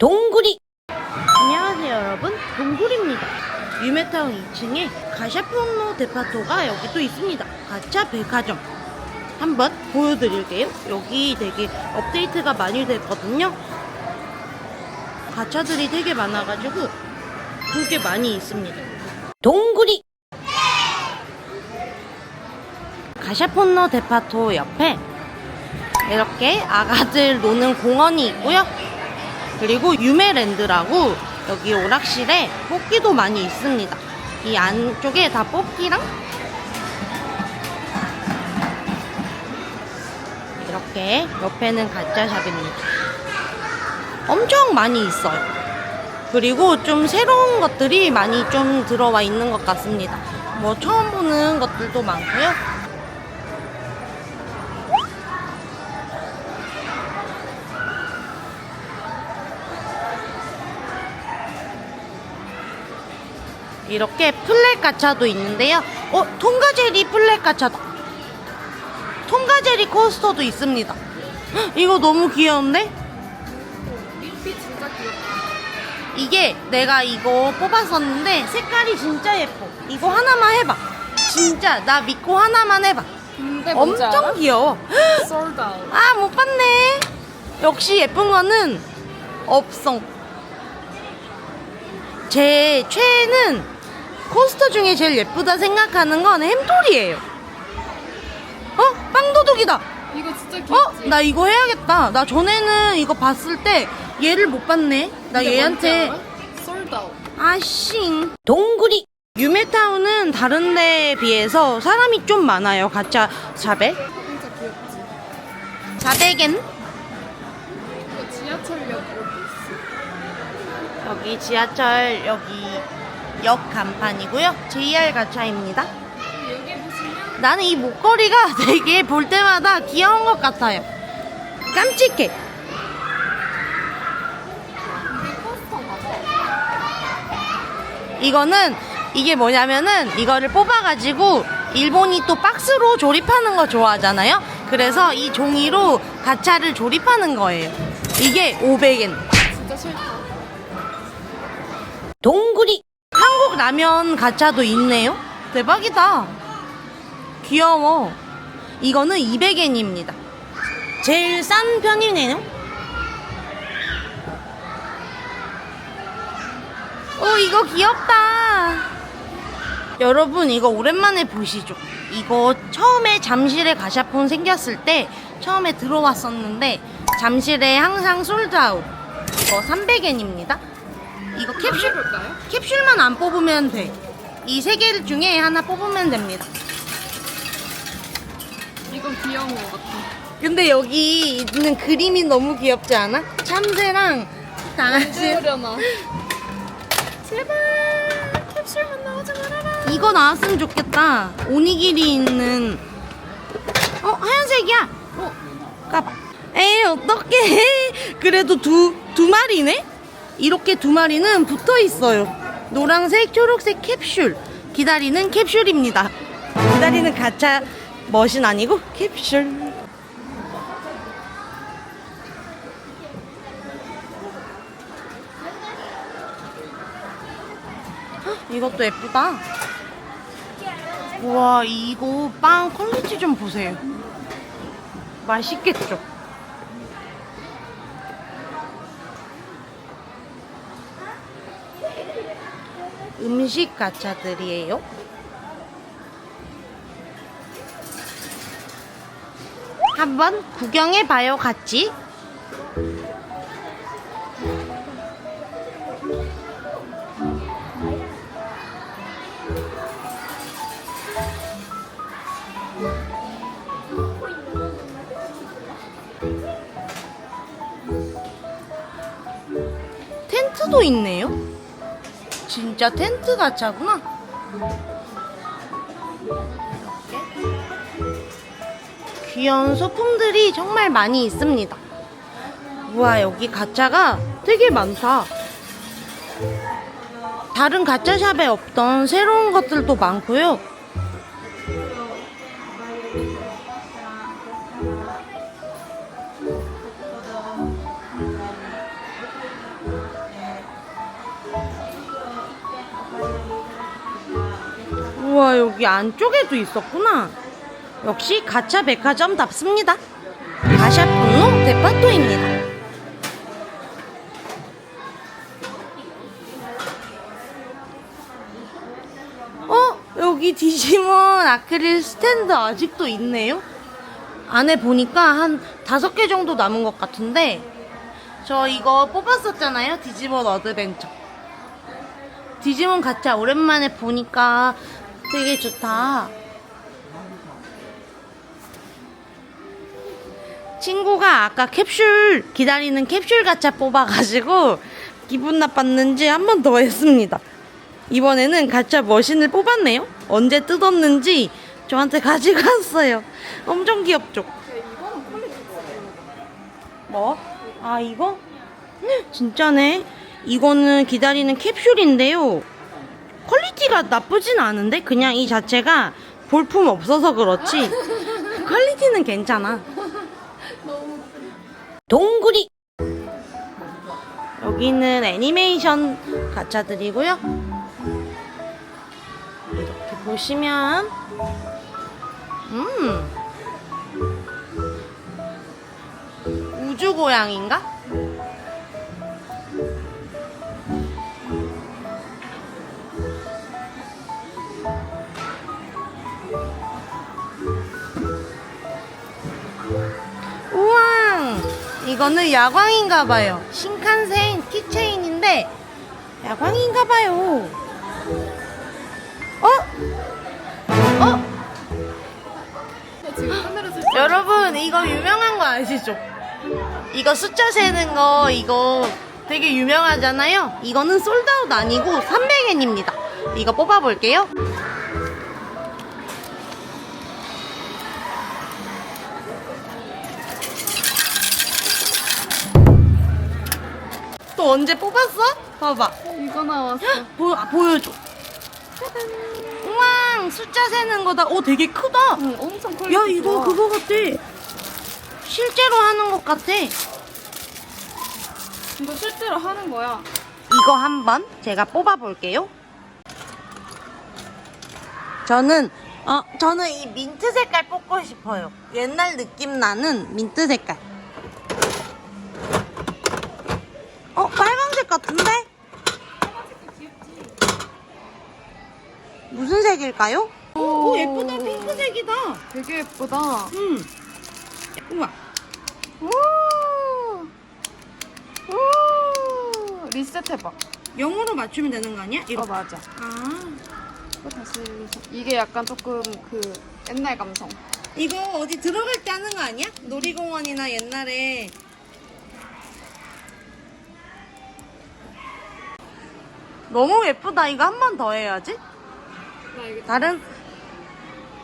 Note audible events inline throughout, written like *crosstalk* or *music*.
동구리. 안녕하세요 여러분. 동구리입니다. 유메타운 2층에 가샤폰로 데파토가 여기 또 있습니다. 가차 백화점. 한번 보여드릴게요. 여기 되게 업데이트가 많이 됐거든요. 가차들이 되게 많아가지고 되게 많이 있습니다. 동구리. 가샤폰로 데파토 옆에 이렇게 아가들 노는 공원이 있고요 그리고 유메랜드라고 여기 오락실에 뽑기도 많이 있습니다. 이 안쪽에 다 뽑기랑 이렇게 옆에는 가짜샵입니다. 엄청 많이 있어요. 그리고 좀 새로운 것들이 많이 좀 들어와 있는 것 같습니다. 뭐 처음 보는 것들도 많고요. 이렇게 플랫 가차도 있는데요. 어, 통과제리 플랫 가차다. 통과제리 코스터도 있습니다. 헉, 이거 너무 귀여운데? 립이 진짜 귀엽다. 이게 내가 이거 뽑았었는데 색깔이 진짜 예뻐. 이거 하나만 해봐. 진짜 나 믿고 하나만 해봐. 근데 뭔지 엄청 알아? 귀여워. 아웃. 아, 못 봤네. 역시 예쁜 거는 없어. 제 최애는 코스터 중에 제일 예쁘다 생각하는 건 햄토리예요. 어? 빵도둑이다. 이거 진짜 어? 귀엽지? 나 이거 해야겠다. 나 전에는 이거 봤을 때 얘를 못 봤네. 나 얘한테 아웃. 아싱 동구리 유메타운은 다른 데에 비해서 사람이 좀 많아요. 가짜 샵에. 진짜 귀엽지? 400엔 이거 지하철역으로 있어. 여기 지하철 여기 역 간판이고요. JR 가차입니다. 여기 보시면 나는 이 목걸이가 *laughs* 되게 볼 때마다 귀여운 것 같아요. 깜찍해. 이거는 이게 뭐냐면은 이거를 뽑아가지고 일본이 또 박스로 조립하는 거 좋아하잖아요. 그래서 이 종이로 가차를 조립하는 거예요. 이게 500엔. 진짜 싫다. 동구리. 한국 라면 가차도 있네요. 대박이다. 귀여워. 이거는 200엔입니다. 제일 싼 편이네요. 오, 이거 귀엽다. 여러분, 이거 오랜만에 보시죠. 이거 처음에 잠실에 가샤폰 생겼을 때 처음에 들어왔었는데 잠실에 항상 솔드아웃. 이거 300엔입니다. 이거 캡슐 해볼까요? 캡슐만 안 뽑으면 돼. 이 세 개 중에 하나 뽑으면 됩니다. 이건 귀여운 것 같아. 근데 여기 있는 그림이 너무 귀엽지 않아? 참새랑 강아지. 찍으려나. *laughs* 제발 캡슐만 나오지 말아라. 이거 나왔으면 좋겠다. 오니기리 있는. 어, 하얀색이야. 어, 까봐. 에이, 어떡해. *laughs* 그래도 두, 두 마리네? 이렇게 두 마리는 붙어 있어요. 노란색, 초록색 캡슐. 기다리는 캡슐입니다. 기다리는 가차 머신 아니고 캡슐. 헉, 이것도 예쁘다. 우와, 이거 빵 퀄리티 좀 보세요. 맛있겠죠? 음식 가차들이에요. 한번 구경해 봐요, 같이. 텐트도 있네요. 진짜 텐트 가차구나. 귀여운 소품들이 정말 많이 있습니다. 우와, 여기 가차가 되게 많다. 다른 가짜샵에 없던 새로운 것들도 많고요. 우와 여기 안쪽에도 있었구나. 역시 가차 백화점답습니다. 가샤풍로 데파토입니다. 어? 여기 디지몬 아크릴 스탠드 아직도 있네요? 안에 보니까 한 다섯 개 정도 남은 것 같은데 저 이거 뽑았었잖아요 디지몬 어드벤처 디지몬 가차 오랜만에 보니까 되게 좋다 친구가 아까 캡슐 기다리는 캡슐 가차 뽑아가지고 기분 나빴는지 한 번 더 했습니다 이번에는 가짜 머신을 뽑았네요. 언제 뜯었는지 저한테 가지고 왔어요. 엄청 귀엽죠? 뭐? 아 이거? 헉, 진짜네. 이거는 기다리는 캡슐인데요. 퀄리티가 나쁘진 않은데 그냥 이 자체가 볼품 없어서 그렇지. 퀄리티는 괜찮아. 동구리. 여기는 애니메이션 가차들이고요. 이렇게 보시면 음 우주 고양인가? 이거는 야광인가봐요 신칸센 키체인인데 야광인가봐요 어? 어? 여러분 이거 유명한 거 아시죠? 이거 숫자 세는 거 이거 되게 유명하잖아요. 이거는 솔드아웃 아니고 300엔입니다. 이거 뽑아볼게요. 또 언제 뽑았어? 봐봐. 이거 나왔어. 보, 아, 보여줘. 우와 숫자 세는 거다. 오 되게 크다. 응, 엄청 퀄리티 야 이거 좋아. 그거 같아 실제로 하는 것 같아 이거 실제로 하는 거야. 이거 한번 제가 뽑아 볼게요 저는 어 저는 이 민트 색깔 뽑고 싶어요 옛날 느낌 나는 민트 색깔 어 빨간색 같은데 무슨 색일까요? 오, 예쁘다 핑크색이다 되게 예쁘다. 음 우와 오! 오! 리셋 해봐. 0으로 맞추면 되는 거 아니야? 어, 이렇게 맞아. 아 이거 다시 리셋. 이게 약간 조금 그 옛날 감성. 이거 어디 들어갈 때 하는 거 아니야? 놀이공원이나 옛날에 너무 예쁘다. 이거 한 번 더 해야지. 나 이거 다른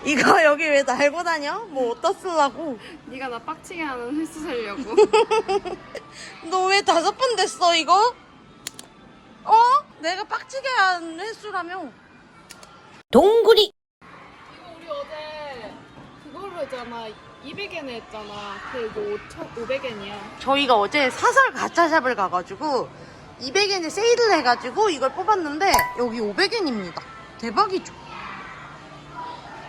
이거 *laughs* 여기 왜 달고 다녀? 뭐 어디다 쓰려고? 네가 나 빡치게 하는 횟수 세려고. *laughs* 너 왜 다섯 번 됐어 이거? 어? 내가 빡치게 한 횟수라며. 동구리. 이거 우리 어제 그걸로 했잖아. 200엔 했잖아. 그 이거 500엔이야. 저희가 어제 사설 가짜샵을 가가지고 200엔에 세일을 해가지고 이걸 뽑았는데 여기 500엔입니다. 대박이죠?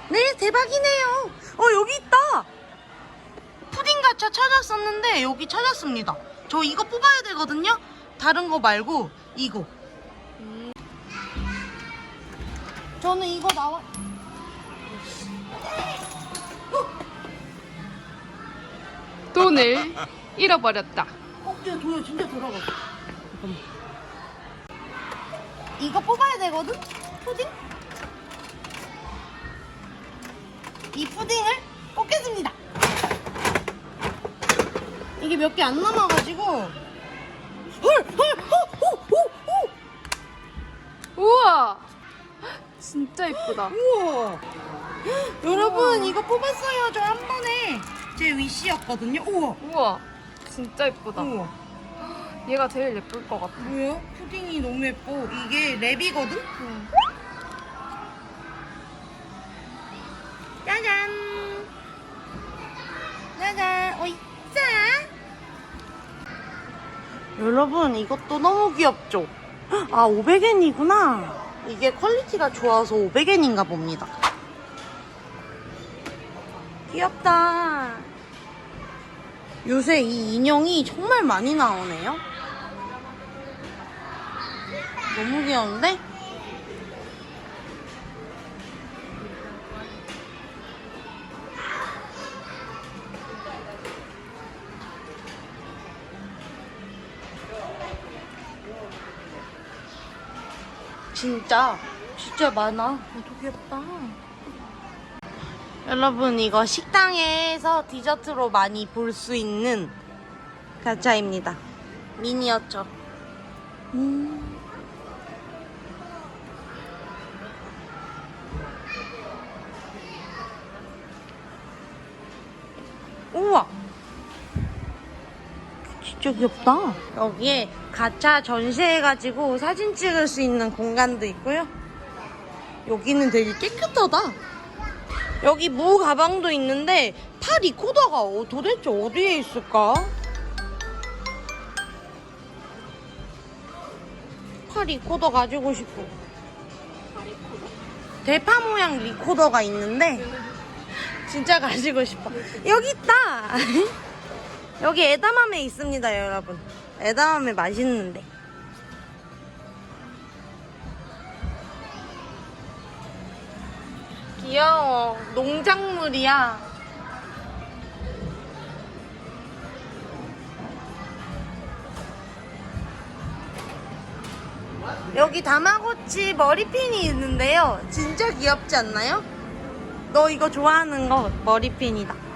네, 대박이네요. 어, 여기 있다. 푸딩 가차 찾았었는데 여기 찾았습니다. 저 이거 뽑아야 되거든요. 다른 거 말고 이거. 저는 이거 나와. 돈을 잃어버렸다. 어, 야, 도야 진짜 돌아갔어. 잠깐만. 이거 뽑아야 되거든? 푸딩? 이 푸딩을 뽑겠습니다. 이게 몇 개 안 남아가지고. 헐, 헐, 호, 호, 호, 호. 우와! 진짜 이쁘다. 우와. 여러분, 이거 뽑았어요. 저 한 번에. 제 위시였거든요. 우와. 우와! 진짜 이쁘다. 우와. 얘가 제일 예쁠 것 같아. 뭐야? 푸딩이 너무 예뻐. 이게 랩이거든? 응. 짜잔. 짜잔. 어이, 짜. 여러분, 이것도 너무 귀엽죠? 아, 500엔이구나. 이게 퀄리티가 좋아서 500엔인가 봅니다. 귀엽다. 요새 이 인형이 정말 많이 나오네요. 너무 귀여운데? 진짜 진짜 많아. 너무 귀엽다. 여러분 이거 식당에서 디저트로 많이 볼 수 있는 가차입니다. 미니어처. 음. 진짜 귀엽다. 여기에 가차 전시해가지고 사진 찍을 수 있는 공간도 있고요. 여기는 되게 깨끗하다. 여기 무 가방도 있는데 파 리코더가 어- 도대체 어디에 있을까? 파 리코더 가지고 싶어. 대파 모양 리코더가 있는데 진짜 가지고 싶어. 여기 있다. *laughs* 여기 에다맘에 있습니다, 여러분. 에다맘에 맛있는데. 귀여워. 농작물이야. 여기 다마고치 머리핀이 있는데요. 진짜 귀엽지 않나요? 너 이거 좋아하는 거 머리핀이다.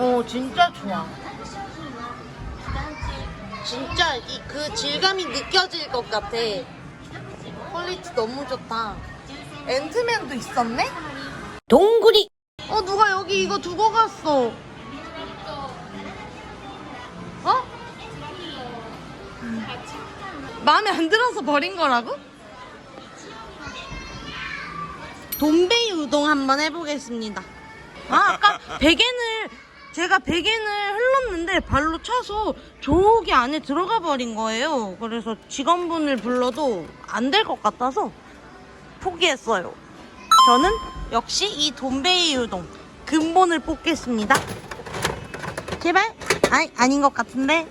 어, 진짜 좋아. 진짜 이 그 질감이 느껴질 것 같아. 퀄리티 너무 좋다. 앤트맨도 있었네? 동구리. 어 누가 여기 이거 두고 갔어. 어? 마음에 안 들어서 버린 거라고? 돈베이 우동 한번 해보겠습니다. 아, 아까 *laughs* 베겐을 제가 베겐을 흘렀는데 발로 차서 저기 안에 들어가 버린 거예요. 그래서 직원분을 불러도 안 될 것 같아서 포기했어요. 저는 역시 이 돈베이 우동 근본을 뽑겠습니다. 제발? 아니, 아닌 것 같은데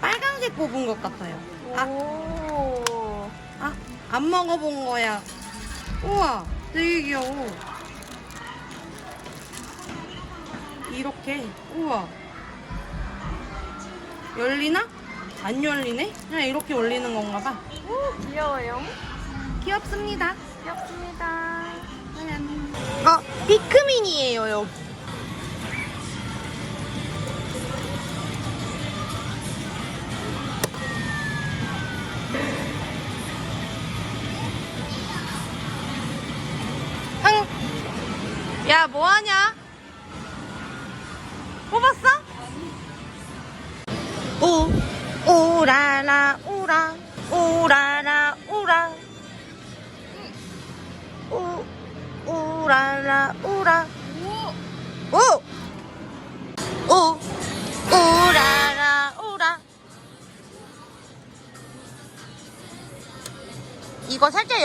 빨간색 뽑은 것 같아요. 아, 오. 아, 안 먹어본 거야. 우와, 되게 귀여워. 이렇게, 우와. 열리나? 안 열리네? 그냥 이렇게 올리는 건가 봐. 오, 귀여워요. 귀엽습니다. 귀엽습니다. 어, 피크민이에요, 여기.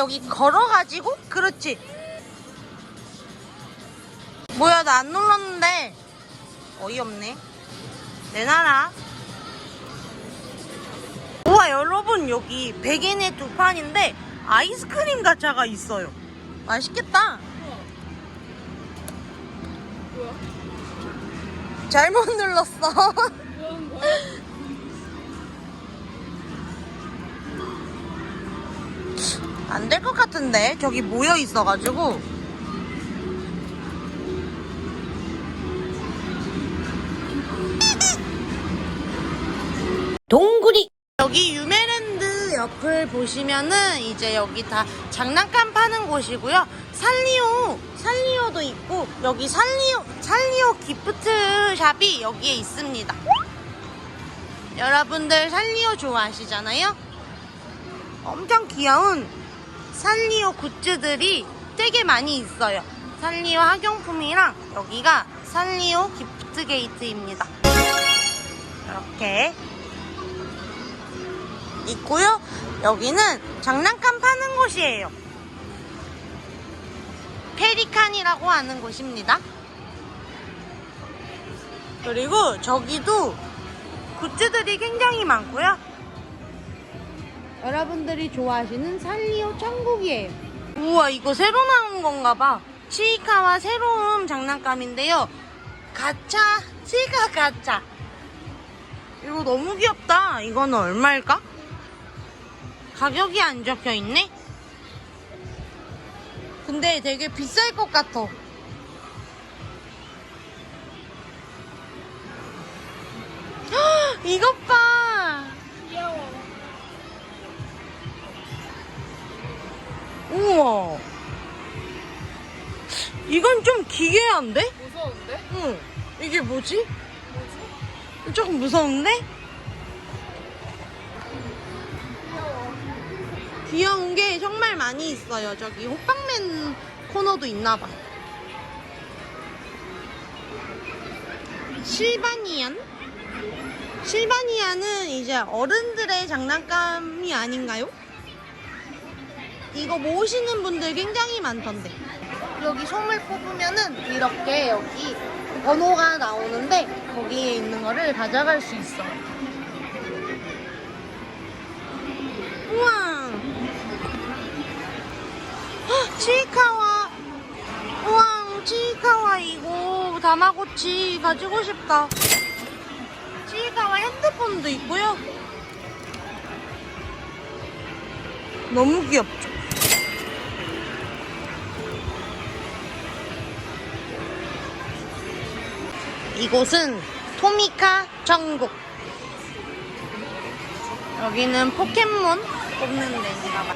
여기 걸어가지고? 그렇지. 뭐야, 나 안 눌렀는데. 어이없네. 내놔라. 우와, 여러분, 여기 백엔의 두 판인데 아이스크림 가차가 있어요. 맛있겠다. 잘못 눌렀어. 안 될 것 같은데 저기 모여 있어가지고. 동구리. 여기 유메랜드 옆을 보시면은 이제 여기 다 장난감 파는 곳이고요. 살리오, 살리오도 있고 여기 살리오, 살리오 기프트 샵이 여기에 있습니다. 여러분들 살리오 좋아하시잖아요? 엄청 귀여운 살리오 굿즈들이 되게 많이 있어요. 살리오 학용품이랑 여기가 살리오 기프트 게이트입니다. 이렇게 있고요. 여기는 장난감 파는 곳이에요. 페리칸이라고 하는 곳입니다. 그리고 저기도 굿즈들이 굉장히 많고요. 여러분들이 좋아하시는 살리오 천국이에요. 우와 이거 새로 나온 건가 봐. 치이카와 새로운 장난감인데요. 가차, 치이카 가차. 이거 너무 귀엽다. 이거는 얼마일까? 가격이 안 적혀 있네? 근데 되게 비쌀 것 같아. 헉, *gasps* 이것 봐. 우와. 이건 좀 기괴한데? 무서운데? 응. 이게 뭐지? 뭐지? 조금 무서운데? 귀여운 게 정말 많이 있어요. 저기 호빵맨 코너도 있나봐. 실바니안? 실바니안은 이제 어른들의 장난감이 아닌가요? 이거 모으시는 분들 굉장히 많던데. 여기 솜을 뽑으면은 이렇게 여기 번호가 나오는데 거기에 있는 거를 가져갈 수 있어요. 우와. 헉, 치이카와. 우와, 치이카와 이거 다마고치 가지고 싶다. 치이카와 핸드폰도 있고요. 너무 귀엽죠? 이곳은 토미카 천국. 여기는 포켓몬 뽑는 데인가 봐.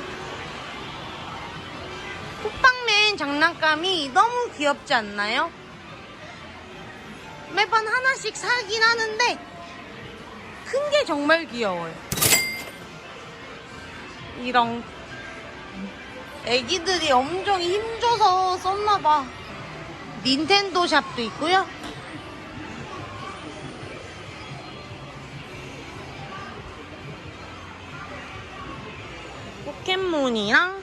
호빵맨 장난감이 너무 귀엽지 않나요? 매번 하나씩 사긴 하는데 큰 게 정말 귀여워요. 이런 애기들이 엄청 힘줘서 썼나봐. 닌텐도 샵도 있고요. 포켓몬이랑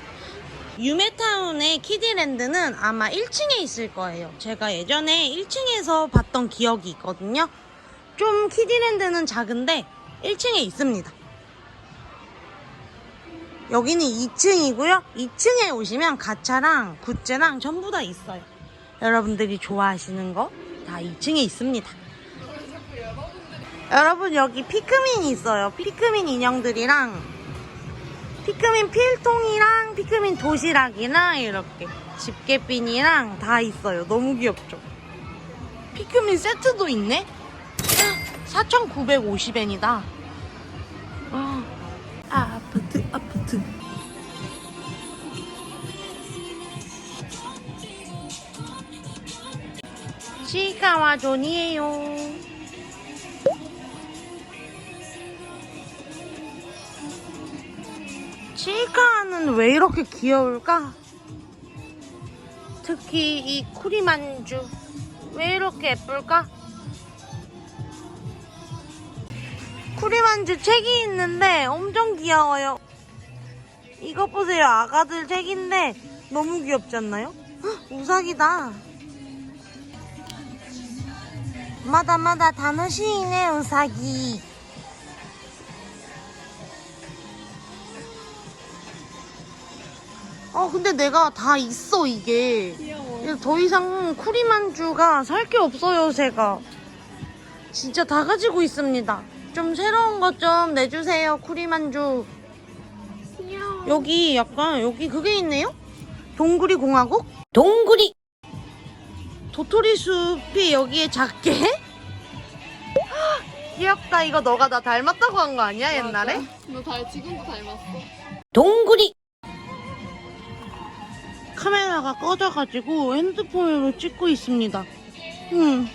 유메타운의 키디랜드는 아마 1층에 있을 거예요. 제가 예전에 1층에서 봤던 기억이 있거든요. 좀 키디랜드는 작은데 1층에 있습니다. 여기는 2층이고요. 2층에 오시면 가차랑 굿즈랑 전부 다 있어요. 여러분들이 좋아하시는 거 다 2층에 있습니다. 여러분 여기 피크민이 있어요. 피크민 인형들이랑 피크민 필통이랑 피크민 도시락이랑 이렇게 집게핀이랑 다 있어요. 너무 귀엽죠? 피크민 세트도 있네? 4,950엔이다. 아, 아파트, 아파트. 치카와 존이에요. 치카는 왜 이렇게 귀여울까? 특히 이 쿠리만주 왜 이렇게 예쁠까? 쿠리만주 책이 있는데 엄청 귀여워요. 이거 보세요. 아가들 책인데 너무 귀엽지 않나요? 헉, 우사기다. 마다마다 단어시이네 우사기. 어 근데 내가 다 있어 이게. 귀여워. 더 이상 쿠리만주가 살 게 없어요, 제가. 진짜 다 가지고 있습니다. 좀 새로운 것 좀 내주세요, 쿠리만주. 귀여워. 여기 약간, 여기 그게 있네요? 동구리 공화국? 동구리! 도토리 숲이 여기에 작게? 헉, *gasps* 귀엽다. 이거 너가 나 닮았다고 한 거 아니야, 옛날에? 너 달, 지금도 닮았어. 동구리! 카메라가 꺼져가지고 핸드폰으로 찍고 있습니다. 음.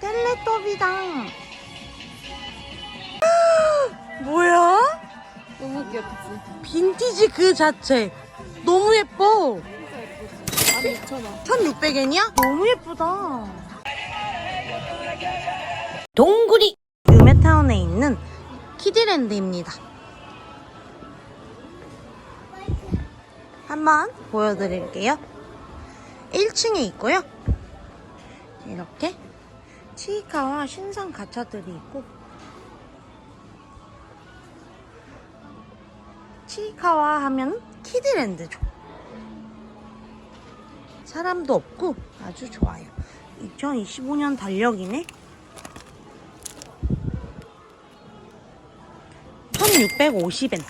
텔레토비당. *gasps* 뭐야? 너무 귀엽지? 빈티지 그 자체. 너무 예뻐. 진짜 예쁘지? 12,000원. 1600엔이야? 너무 예쁘다. 동구리 유메타운에 있는 키즈랜드입니다. 한번 보여드릴게요. 1층에 있고요. 이렇게 치이카와 신상 가차들이 있고 치이카와 하면 키즈랜드죠. 사람도 없고 아주 좋아요. 2025년 달력이네. 1650엔.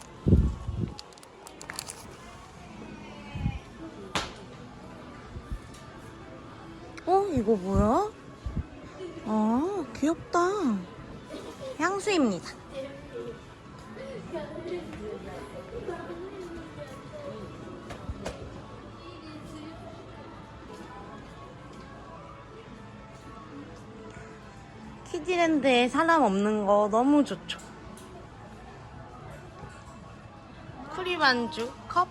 어, 이거 뭐야? 아, 귀엽다. 향수입니다. 키즈랜드에 사람 없는 거 너무 좋죠. 쿠리 반주 컵.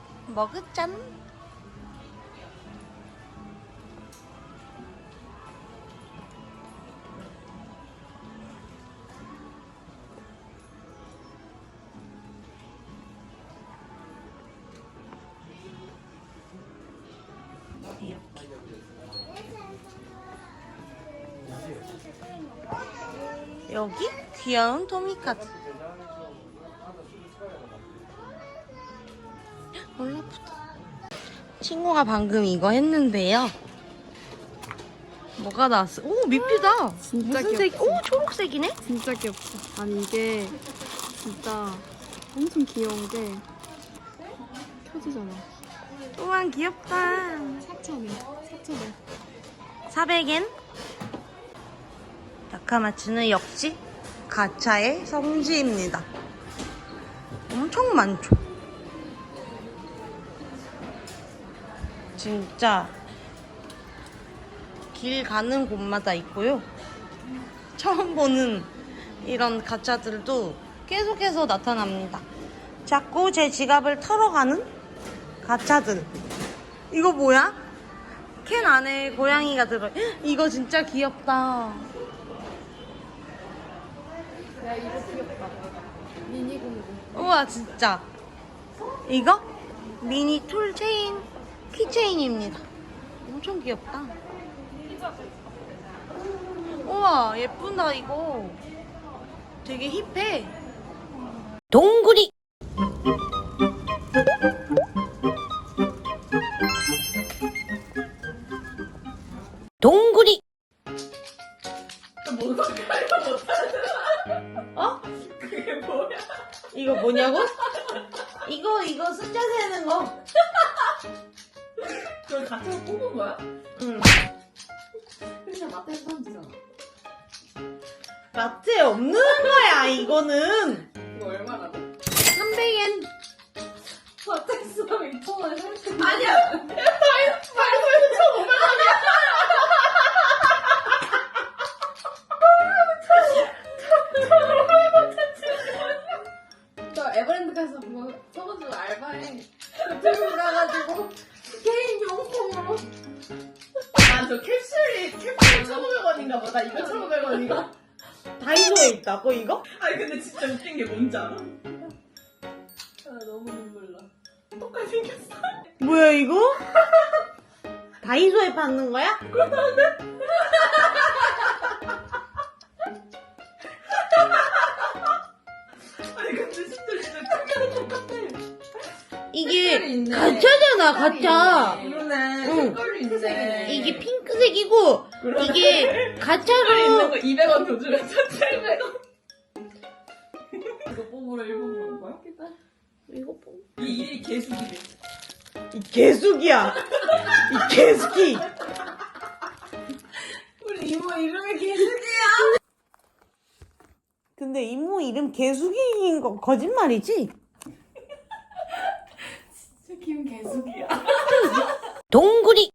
이렇게. 여기 귀여운 토미카드. 올라프다. 친구가 방금 이거 했는데요. 뭐가 나왔어? 오 미피다. 진짜 무슨 귀엽지? 색? 오 초록색이네. 진짜 귀엽다. 아니 이게 진짜 엄청 귀여운 게 켜지잖아. 또한 귀엽다. 4,000원. 4,000원. 400엔. 다카마츠는 역시 가차의 성지입니다. 엄청 많죠. 진짜 길 가는 곳마다 있고요. 처음 보는 이런 가차들도 계속해서 나타납니다. 자꾸 제 지갑을 털어가는 가차들. 이거 뭐야? 캔 안에 고양이가 들어. 헉, 이거 진짜 귀엽다. 야 이거 귀엽다. 미니 공구. 우와 진짜. 이거 미니 툴 체인 키체인입니다. 엄청 귀엽다. 우와 예쁘다 이거. 되게 힙해. 동구리. 동구리. 어? 그게 뭐야? 이거 뭐냐고? *laughs* 이거 이거 숫자 세는 거. *laughs* 그걸 같이 뽑은 거야? 응. 그냥 마트에서 사면 되잖아. 마트에 없는 거야 이거는. 이거 얼마나 돼? 300엔. 마트에서 사면 2,000원에 살수 있는 아니야! *laughs* 말고 1,500원이야! 다이소에 있다고 이거? 아니 근데 진짜 웃긴 게 뭔지 알아? 아 너무 눈물 나. 똑같이 생겼어. 뭐야 이거? *laughs* 다이소에 파는 거야? 아니 근데 진짜 진짜 크기도 똑같아. 이게 색깔이 있네. 가짜잖아 가짜. 응. 색깔이 있네. 이게 핑크색이고 그러네. 이게 색깔이 있는 가짜로 거 200원 더 주면 1,700원. 이거 뽑으러 일본 간 거야? 이거 뭐? 이 일이 개수기래. 이 개숙이야. 이 개숙이. *laughs* 우리 이모 이름이 개수기야. 근데 이모 이름 개숙이인 거 거짓말이지? *laughs* 김 개수기야. 동구리.